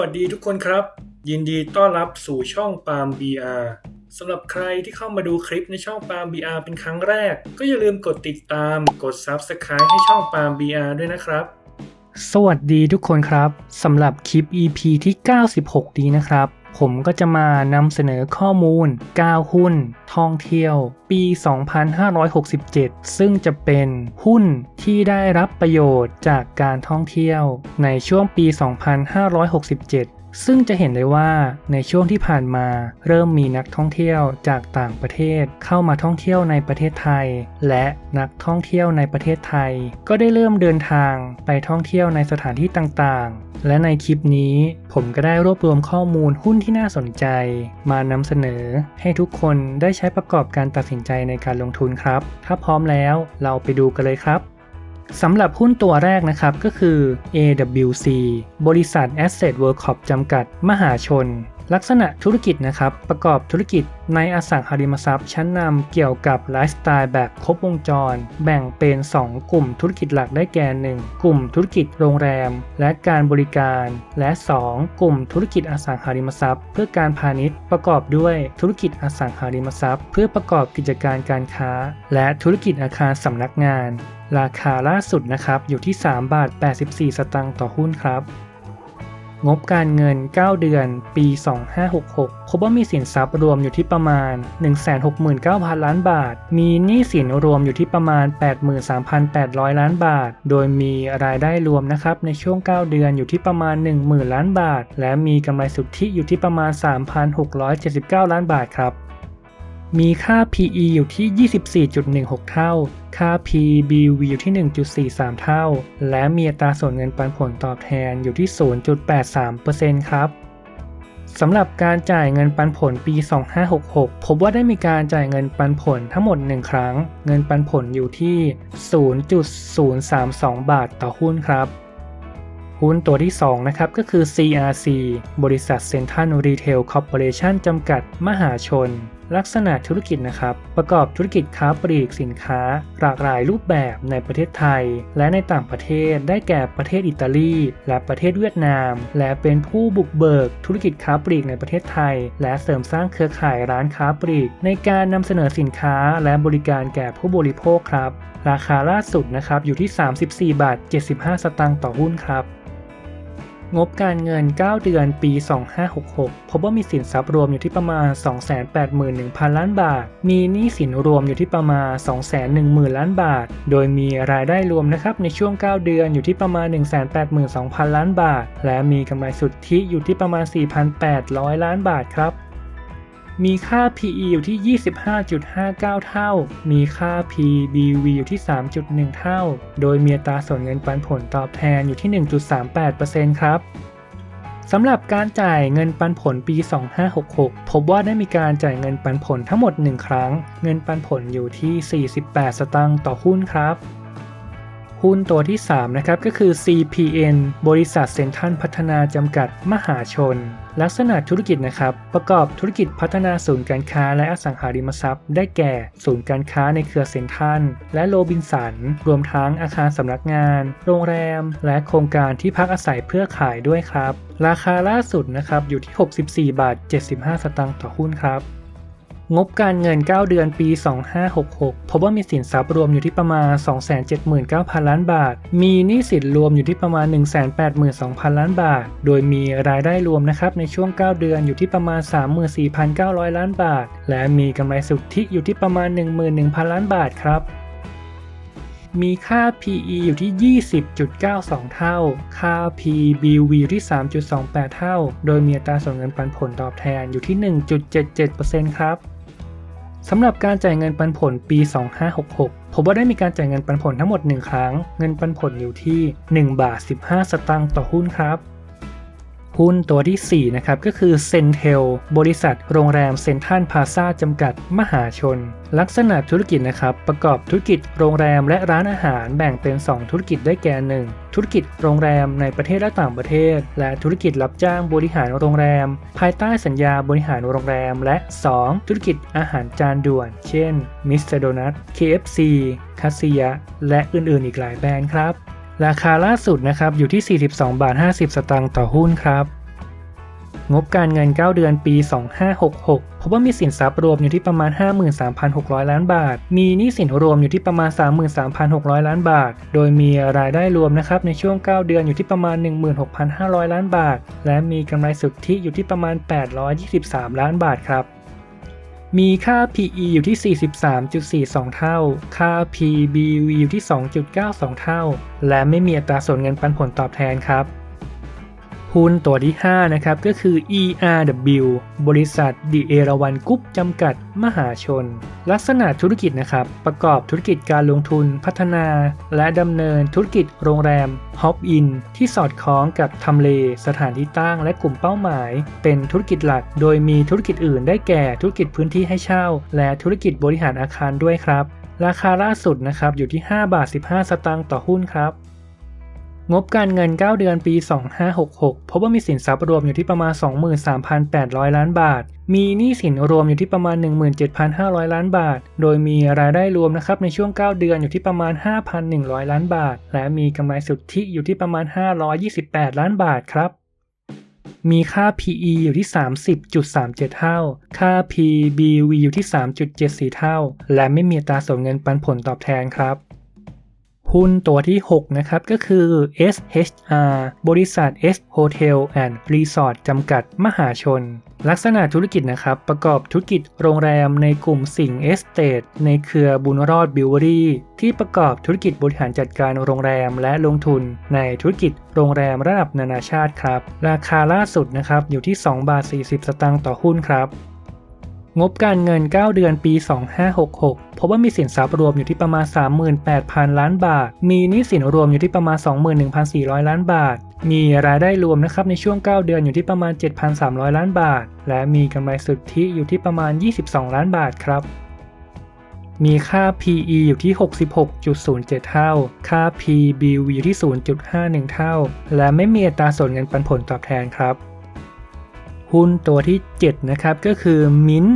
วัสดีทุกคนครับ ยินดีต้อนรับสู่ช่องปาล์ม BR สำหรับใครที่เข้ามาดูคลิปในช่องปาล์ม BR เป็นครั้งแรก ก็อย่าลืมกดติดตามกด Subscribe ให้ช่องปาล์ม BR ด้วยนะครับ สวัสดีทุกคนครับสำหรับคลิป EP ที่ 96 ดีนะครับ ผมก็จะมานำเสนอข้อมูล9หุ้น ท่องเที่ยว ปี 2567 ซึ่งจะเป็นหุ้นที่ได้รับประโยชน์จากการท่องเที่ยว ในช่วงปี 2567 ซึ่งจะเห็นได้ว่าในช่วงที่ผ่านมาเริ่มมีนักท่องเที่ยวจากต่างประเทศเข้ามาท่องเที่ยวในประเทศไทย และนักท่องเที่ยวในประเทศไทย ก็ได้เริ่มเดินทางไปท่องเที่ยวในสถานที่ต่างๆ และในคลิปนี้ผมก็ได้รวบรวมข้อมูลหุ้นที่น่าสนใจ มานำเสนอ ให้ทุกคนได้ใช้ประกอบการตัดสินใจในการลงทุนครับ ถ้าพร้อมแล้วเราไปดูกันเลยครับ สำหรับหุ้นตัวแรกนะครับก็คือ AWC บริษัท Asset World Corp จำกัด มหาชน ลักษณะธุรกิจนะครับ ประกอบธุรกิจในอสังหาริมทรัพย์ ชั้นนำเกี่ยวกับไลฟ์สไตล์แบบครบวงจร แบ่งเป็น 2 กลุ่มธุรกิจหลักได้แก่ 1 กลุ่มธุรกิจโรงแรม และการบริการ และ 2 กลุ่มธุรกิจอสังหาริมทรัพย์ เพื่อการพาณิชย์ประกอบด้วยธุรกิจอสังหาริมทรัพย์ เพื่อประกอบกิจการการค้า และธุรกิจอาคารสำนักงาน ราคาล่าสุดนะครับอยู่ที่3บาท84 สตางค์ต่อหุ้นครับ งบการเงิน 9 เดือน ปี 2566พบว่ามีสินทรัพย์รวมอยู่ที่ประมาณ 169,000 ล้านบาท มีหนี้สินรวมอยู่ที่ประมาณ 83,800 ล้านบาท โดยมีรายได้รวมนะครับในช่วง 9 เดือนอยู่ที่ประมาณ 10,000 ล้านบาท และมีกำไรสุทธิอยู่ที่ประมาณ 3,679 ล้านบาทครับ มีค่า PE อยู่ที่ 24.16 เท่า ค่า PBV อยู่ที่ 1.43 เท่า และมีอัตราส่วนเงินปันผลตอบแทนอยู่ที่ 0.83%ครับสำหรับการจ่ายเงินปันผลปี 2566 พบว่าได้มีการจ่ายเงินปันผลทั้งหมด 1 ครั้ง เงินปันผลอยู่ที่ 0.032 บาทต่อหุ้นครับ หุ้นตัวที่ 2 นะครับ ก็คือ CRC บริษัทเซ็นทรัลรีเทลคอร์ปอเรชั่นจำกัดมหาชนลักษณะธุรกิจนะครับ ประกอบธุรกิจค้าปลีกสินค้า หลากหลายรูปแบบในประเทศไทย และในต่างประเทศได้แก่ประเทศอิตาลี และประเทศเวียดนาม และเป็นผู้บุกเบิกธุรกิจค้าปลีกในประเทศไทย และเสริมสร้างเครือข่ายร้านค้าปลีก ในการนำเสนอสินค้าและบริการแก่ผู้บริโภคครับ ราคาล่าสุดนะครับอยู่ที่ 34 บาท 75 สตางค์ต่อหุ้นครับ งบการเงิน 9 เดือนปี 2566 พบว่ามีสินทรัพย์รวมอยู่ที่ประมาณ 281,000 ล้านบาท มีหนี้สินรวมอยู่ที่ประมาณ 210,000 ล้านบาท โดยมีรายได้รวมนะครับในช่วง 9 เดือนอยู่ที่ประมาณ 182,000 ล้านบาท และมีกำไรสุทธิอยู่ที่ประมาณ 4,800 ล้านบาทครับ มีค่า PE อยู่ที่ 25.59 เท่า มีค่า PBV อยู่ที่ 3.1 เท่า โดยมีอัตราส่วนเงินปันผลตอบแทนอยู่ที่ 1.38%ครับสำหรับการจ่ายเงินปันผลปี 2566 พบว่าได้มีการจ่ายเงินปันผลทั้งหมด 1 ครั้ง เงินปันผลอยู่ที่ 48 สตางค์ต่อหุ้นครับ หุ้นตัวที่ 3 นะครับ ก็คือ CPN บริษัทเซ็นทรัลพัฒนาจำกัดมหาชน ลักษณะธุรกิจนะครับ ประกอบธุรกิจพัฒนาศูนย์การค้าและอสังหาริมทรัพย์ ได้แก่ ศูนย์การค้าในเครือเซ็นทรัลและโรบินสัน รวมทั้งอาคารสำนักงาน โรงแรม และโครงการที่พักอาศัยเพื่อขายด้วยครับ ราคาล่าสุดนะครับอยู่ที่ 64 บาท 75 สตางค์ต่อหุ้นครับ งบการเงิน 9 เดือนปี 2566 พบว่ามีสินทรัพย์รวมอยู่ที่ประมาณ 279,000 ล้านบาท มีหนี้สินรวมอยู่ที่ประมาณ 182,000 ล้านบาท โดยมีรายได้รวมนะครับในช่วง 9 เดือนอยู่ที่ประมาณ 34,900 ล้านบาท และมีกำไรสุทธิอยู่ที่ประมาณ 11,000 ล้านบาทครับมีค่า PE อยู่ที่ 20.92 เท่า ค่า PBV ที่ 3.28 เท่า โดยมีอัตราส่วนเงินปันผลตอบแทนอยู่ที่ 1.77%ครับ สำหรับการจ่ายเงินปันผลปี 2566 พบว่าได้มีการจ่ายเงินปันผลทั้งหมด 1 ครั้ง เงินปันผลอยู่ที่ 1 บาท 15 สตางค์ต่อหุ้นครับ หุ้นตัวที่ 4 นะครับ ก็คือเซนเทลบริษัทโรงแรมเซนทรัลพาซาจำกัดมหาชน ลักษณะธุรกิจนะครับ ประกอบธุรกิจโรงแรมและร้านอาหารแบ่งเป็น 2 ธุรกิจได้แก่ 1 ธุรกิจโรงแรมในประเทศและต่างประเทศ และธุรกิจรับจ้างบริหารโรงแรม ภายใต้สัญญาบริหารโรงแรม และ 2 ธุรกิจอาหารจานด่วน เช่นมิสเตอร์โดนัท KFC คาซิยะและอื่นๆอีกหลายแบรนด์ครับ ราคาล่าสุดนะครับอยู่ที่ 42 บาท 50 สตางค์ต่อหุ้นครับ งบการเงิน 9 เดือนปี 2566 พบว่ามีสินทรัพย์รวมอยู่ที่ประมาณ 53,600 ล้านบาท มีหนี้สินรวมอยู่ที่ประมาณ 33,600 ล้านบาท โดยมีรายได้รวมนะครับในช่วง 9 เดือนอยู่ที่ประมาณ 16,500 ล้านบาท และมีกำไรสุทธิอยู่ที่ประมาณ 823 ล้านบาทครับ มีค่า PE อยู่ที่ 43.42 เท่า ค่า PBV อยู่ที่ 2.92 เท่า และไม่มีอัตราส่วนเงินปันผลตอบแทนครับ หุ้นตัวที่ 5 นะครับ ก็คือ ERW บริษัทดิเอราวันกรุ๊ปจำกัดมหาชน ลักษณะธุรกิจนะครับ ประกอบธุรกิจการลงทุนพัฒนา และดำเนินธุรกิจโรงแรมฮอปอินที่สอดคล้องกับทำเล สถานที่ตั้งและกลุ่มเป้าหมาย เป็นธุรกิจหลัก โดยมีธุรกิจอื่นได้แก่ธุรกิจพื้นที่ให้เช่า และธุรกิจบริหารอาคารด้วยครับ ราคาล่าสุดนะครับอยู่ที่ 5 บาท 15 สตางค์ต่อหุ้นครับ งบการเงิน 9 เดือนปี 2566 พบว่ามีสินทรัพย์รวมอยู่ที่ประมาณ 23,800 ล้านบาท มีหนี้สินรวมอยู่ที่ประมาณ 17,500 ล้านบาท โดยมีรายได้รวมนะครับในช่วง 9 เดือนอยู่ที่ประมาณ 5,100 ล้านบาท และมีกำไรสุทธิอยู่ที่ประมาณ 528 ล้านบาทครับ มีค่า PE อยู่ที่ 30.37 เท่า ค่า PBV อยู่ที่ 3.74 เท่า และไม่มีตราส่วนเงินปันผลตอบแทนครับ หุ้นตัวที่ 6 นะครับ ก็คือ SHR บริษัท S Hotel and Resort จำกัดมหาชน ลักษณะธุรกิจนะครับ ประกอบธุรกิจโรงแรมในกลุ่มสิงห์เอสเตทในเครือบุญรอดบิวเวอรี่ที่ประกอบธุรกิจบริหารจัดการโรงแรมและลงทุนในธุรกิจโรงแรมระดับนานาชาติครับ ราคาล่าสุดนะครับอยู่ที่ 2 บาท 40 สตางค์ต่อหุ้นครับ งบการเงิน 9 เดือนปี 2566 พบว่ามีสินทรัพย์รวมอยู่ที่ประมาณ 38,000 ล้านบาท มีหนี้สินรวมอยู่ที่ประมาณ 21,400 ล้านบาท มีรายได้รวมนะครับในช่วง 9 เดือนอยู่ที่ประมาณ 7,300 ล้านบาท และมีกำไรสุทธิอยู่ที่ประมาณ 22 ล้านบาทครับ มีค่า PE อยู่ที่ 66.07 เท่า ค่า PBV อยู่ที่ 0.51 เท่า และไม่มีอัตราส่วนเงินปันผลตอบแทนครับ หุ้นตัวที่ 7 นะครับ ก็คือ Mint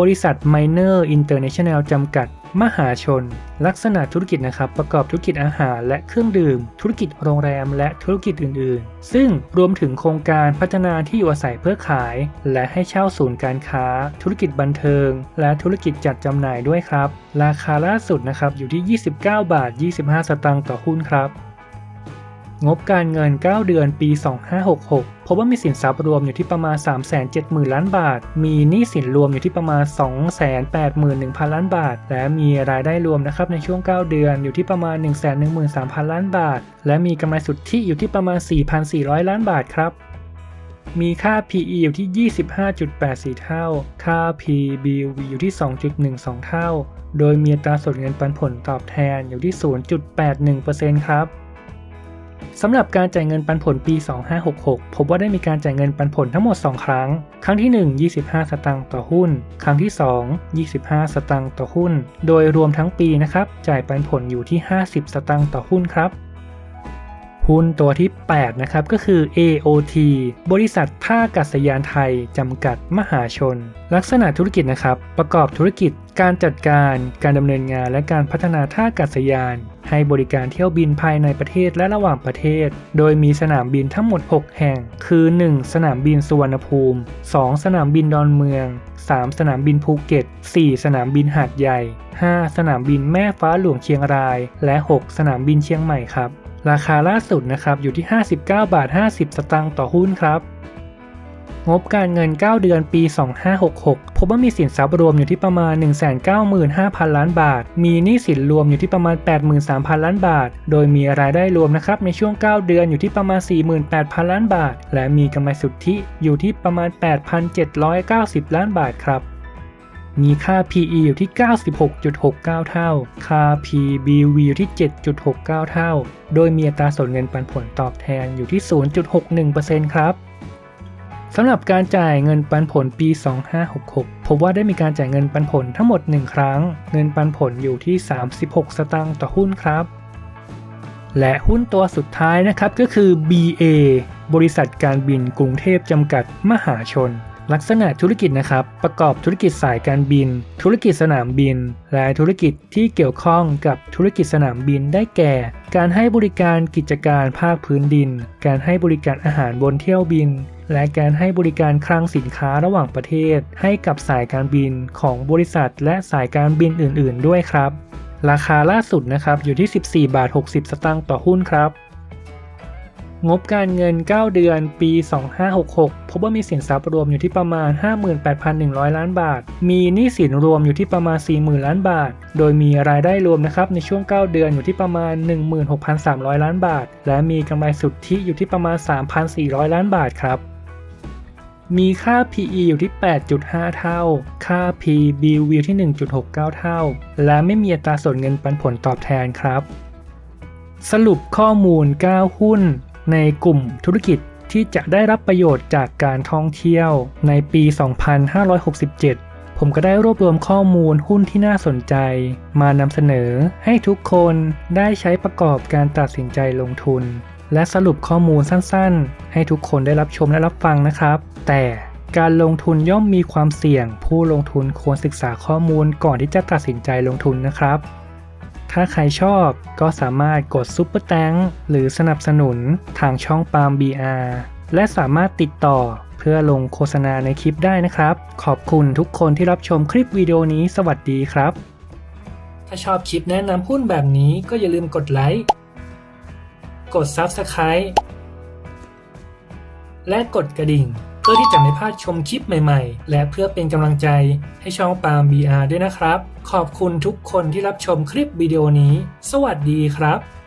บริษัท Miner International จำกัด มหาชน ลักษณะธุรกิจนะครับ ประกอบธุรกิจอาหารและเครื่องดื่ม ธุรกิจโรงแรมและธุรกิจอื่น ๆ ซึ่งรวมถึงโครงการพัฒนาที่อยู่อาศัยเพื่อขาย และให้เช่าศูนย์การค้า ธุรกิจบันเทิง และธุรกิจจัดจำหน่ายด้วยครับ ราคาล่าสุดนะครับอยู่ที่ 29 บาท 25 สตางค์ต่อหุ้นครับ งบการเงิน 9 เดือนปี 2566 พบว่ามีสินทรัพย์รวมอยู่ที่ประมาณ 370,000 ล้านบาท มีหนี้สินรวมอยู่ที่ประมาณ 281,000 ล้านบาท และมีรายได้รวมนะครับในช่วง 9 เดือนอยู่ที่ประมาณ 113,000 ล้านบาท และมีกำไรสุทธิอยู่ที่ประมาณ 4,400 ล้านบาทครับมีค่า PE อยู่ที่ 25.84 เท่า ค่า PBV อยู่ที่ 2.12 เท่า โดยมีอัตราส่วนเงินปันผลตอบแทนอยู่ที่ 0.81%ครับ สำหรับการจ่ายเงินปันผลปี 2566 พบว่าได้มีการจ่ายเงินปันผลทั้งหมด 2 ครั้ง ครั้งที่ 1 25 สตางค์ต่อหุ้น ครั้งที่ 2 25 สตางค์ต่อหุ้น โดยรวมทั้งปีนะครับ จ่ายปันผลอยู่ที่ 50 สตางค์ต่อหุ้นครับ หุ้นตัวที่ 8 นะครับ ก็คือ AOT บริษัทท่าอากาศยานไทย จำกัดมหาชน ลักษณะธุรกิจนะครับ ประกอบธุรกิจ การจัดการ การดำเนินงาน และการพัฒนาท่าอากาศยาน ให้บริการเที่ยวบินภายในประเทศและระหว่างประเทศ โดยมีสนามบินทั้งหมด 6 แห่ง คือ 1. สนามบินสุวรรณภูมิ 2. สนามบินดอนเมือง 3. สนามบินภูเก็ต 4. สนามบินหาดใหญ่ 5. สนามบินแม่ฟ้าหลวงเชียงราย และ 6. สนามบินเชียงใหม่ครับ ราคาล่าสุดนะครับอยู่ที่ 59 บาท 50 สตางค์ต่อหุ้นครับงบการเงิน 9 เดือนปี 2566 พบว่ามีสินทรัพย์รวมอยู่ที่ประมาณ 195,000 ล้านบาท มีหนี้สินรวมอยู่ที่ประมาณ 83,000 ล้านบาท โดยมีรายได้รวมนะครับในช่วง 9 เดือนอยู่ที่ประมาณ 48,000 ล้านบาท และมีกำไรสุทธิอยู่ที่ประมาณ 8,790 ล้านบาทครับ มีค่า PE อยู่ที่ 96.69 เท่า ค่า PBV อยู่ที่ 7.69 เท่า โดยมีอัตราส่วนเงินปันผลตอบแทนอยู่ที่ 0.61%ครับสำหรับการจ่ายเงินปันผลปี 2566 พบว่าได้มีการจ่ายเงินปันผลทั้งหมด 1 ครั้ง เงินปันผลอยู่ที่ 36 สตางค์ต่อหุ้นครับ และหุ้นตัวสุดท้ายนะครับก็คือ BA บริษัทการบินกรุงเทพจำกัดมหาชน ลักษณะธุรกิจนะครับ ประกอบธุรกิจสายการบิน ธุรกิจสนามบิน และธุรกิจที่เกี่ยวข้องกับธุรกิจสนามบินได้แก่ การให้บริการกิจการภาคพื้นดิน การให้บริการอาหารบนเที่ยวบิน และการให้บริการคลังสินค้าระหว่างประเทศ ให้กับสายการบินของบริษัท และสายการบินอื่น ๆ ด้วยครับ ราคาล่าสุดนะครับอยู่ที่ 14 บาท 60 สตางค์ต่อหุ้นครับ งบการเงิน 9 เดือน ปี 2566 พบว่ามีสินทรัพย์รวมอยู่ที่ประมาณ 58,100 ล้านบาท มีหนี้สินรวมอยู่ที่ประมาณ 40,000 ล้านบาท โดยมีรายได้รวมนะครับในช่วง 9 เดือนอยู่ที่ประมาณ 16,300 ล้านบาท และมีกำไรสุทธิอยู่ที่ประมาณ 3,400 ล้านบาทครับมีค่า PE อยู่ที่ 8.5 เท่า ค่า P/BW อยู่ที่ 1.69 เท่า และไม่มีอัตราส่วนเงินปันผลตอบแทนครับ สรุปข้อมูล 9 หุ้น ในกลุ่มธุรกิจที่จะได้รับประโยชน์จากการท่องเที่ยวในปี 2567 ผมก็ได้รวบรวมข้อมูลหุ้นที่น่าสนใจ มานำเสนอให้ทุกคนได้ใช้ประกอบการตัดสินใจลงทุน และสรุปข้อมูลสั้นๆ ให้ทุกคนได้รับชมและรับฟังนะครับ แต่การลงทุนย่อมมีความเสี่ยง ผู้ลงทุนควรศึกษาข้อมูลก่อนที่จะตัดสินใจลงทุนนะครับ ถ้าใครชอบก็สามารถกดซุปเปอร์แตงหรือสนับสนุนทางช่องปาล์ม BR และสามารถติดต่อเพื่อลงโฆษณาในคลิปได้นะครับ ขอบคุณทุกคนที่รับชมคลิปวิดีโอนี้สวัสดีครับ ถ้าชอบคลิปแนะนำหุ้นแบบนี้ก็อย่าลืมกดไลค์ กด Subscribe และกดกระดิ่ง เพื่อที่จะไม่พลาดชมคลิปใหม่ๆ และเพื่อเป็นกำลังใจให้ช่องปาล์ม BR ด้วยนะครับ ขอบคุณทุกคนที่รับชมคลิปวิดีโอนี้ สวัสดีครับ